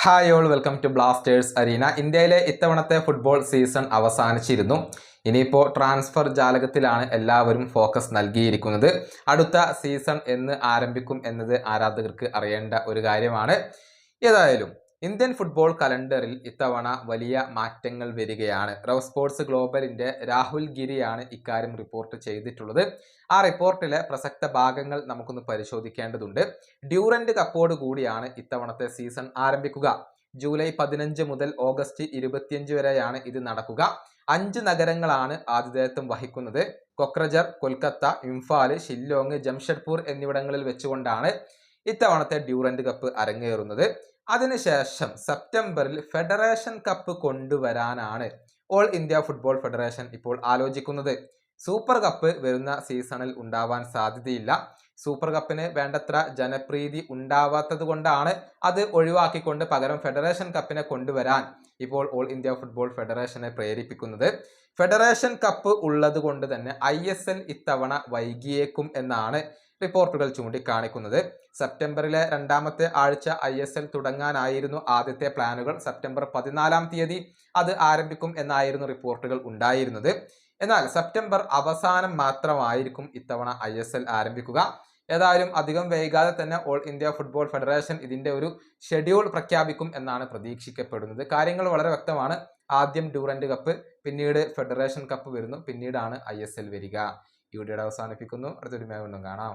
Hi all welcome to Blasters arena ഇന്ത്യയിലെ ഇത്തവണത്തെ football season അവസാനിച്ചിരുന്നു. ഇനിയിപ്പോൾ ട്രാൻസ്ഫർ ജാലകത്തിലാണ് എല്ലാവരും ഫോക്കസ് നൽകിയിരിക്കുന്നത്. അടുത്ത സീസൺ എന്ന് ആരംഭിക്കും എന്നത് ആരാധകർക്ക് അറിയേണ്ട ഒരു കാര്യമാണ്. ഏതായാലും ഇന്ത്യൻ ഫുട്ബോൾ കലണ്ടറിൽ ഇത്തവണ വലിയ മാറ്റങ്ങൾ വരികയാണ്. റവ് സ്പോർട്സ് ഗ്ലോബലിന്റെ രാഹുൽ ഗിരിയാണ് ഇക്കാര്യം റിപ്പോർട്ട് ചെയ്തിട്ടുള്ളത്. ആ റിപ്പോർട്ടിലെ പ്രസക്ത ഭാഗങ്ങൾ നമുക്കൊന്ന് പരിശോധിക്കേണ്ടതുണ്ട്. ഡ്യൂറന്റ് കപ്പോട് കൂടിയാണ് ഇത്തവണത്തെ സീസൺ ആരംഭിക്കുക. ജൂലൈ പതിനഞ്ച് മുതൽ ഓഗസ്റ്റ് ഇരുപത്തിയഞ്ച് വരെയാണ് ഇത് നടക്കുക. അഞ്ച് നഗരങ്ങളാണ് ആതിഥേയത്വം വഹിക്കുന്നത്. കൊക്രജർ കൊൽക്കത്ത ഇംഫാൽ ഷില്ലോങ് ജംഷഡ്പൂർ എന്നിവിടങ്ങളിൽ വെച്ചുകൊണ്ടാണ് ഇത്തവണത്തെ ഡ്യൂറന്റ് കപ്പ് അരങ്ങേറുന്നത്. അതിനുശേഷം സെപ്റ്റംബറിൽ ഫെഡറേഷൻ കപ്പ് കൊണ്ടുവരാനാണ് ഓൾ ഇന്ത്യ ഫുട്ബോൾ ഫെഡറേഷൻ ഇപ്പോൾ ആലോചിക്കുന്നത്. സൂപ്പർ കപ്പ് വരുന്ന സീസണിൽ ഉണ്ടാവാൻ സാധ്യതയില്ല. സൂപ്പർ കപ്പിന് വേണ്ടത്ര ജനപ്രീതി ഉണ്ടാവാത്തത് കൊണ്ടാണ് അത് ഒഴിവാക്കിക്കൊണ്ട് പകരം ഫെഡറേഷൻ കപ്പിനെ കൊണ്ടുവരാൻ ഇപ്പോൾ ഓൾ ഇന്ത്യ ഫുട്ബോൾ ഫെഡറേഷനെ പ്രേരിപ്പിക്കുന്നത്. ഫെഡറേഷൻ കപ്പ് ഉള്ളത് കൊണ്ട് തന്നെ ഐ എസ് എൽ ഇത്തവണ വൈകിയേക്കും എന്നാണ് റിപ്പോർട്ടുകൾ ചൂണ്ടിക്കാണിക്കുന്നത്. സെപ്റ്റംബറിലെ രണ്ടാമത്തെ ആഴ്ച ഐ എസ് എൽ തുടങ്ങാനായിരുന്നു ആദ്യത്തെ പ്ലാനുകൾ. സെപ്റ്റംബർ പതിനാലാം തീയതി അത് ആരംഭിക്കും എന്നായിരുന്നു റിപ്പോർട്ടുകൾ ഉണ്ടായിരുന്നത്. എന്നാൽ സെപ്റ്റംബർ അവസാനം മാത്രമായിരിക്കും ഇത്തവണ ഐ എസ് എൽ ആരംഭിക്കുക. ഏതായാലും അധികം വൈകാതെ തന്നെ ഓൾ ഇന്ത്യ ഫുട്ബോൾ ഫെഡറേഷൻ ഇതിന്റെ ഒരു ഷെഡ്യൂൾ പ്രഖ്യാപിക്കും എന്നാണ് പ്രതീക്ഷിക്കപ്പെടുന്നത്. കാര്യങ്ങൾ വളരെ വ്യക്തമാണ്. ആദ്യം ഡ്യൂറൻഡ് കപ്പ് പിന്നീട് ഫെഡറേഷൻ കപ്പ് വരുന്നു. പിന്നീടാണ് ഐ വരിക. ഈ വീഡിയോയുടെ അവസാനിപ്പിക്കുന്നു. അടുത്തൊരു വീണ്ടും കാണാം.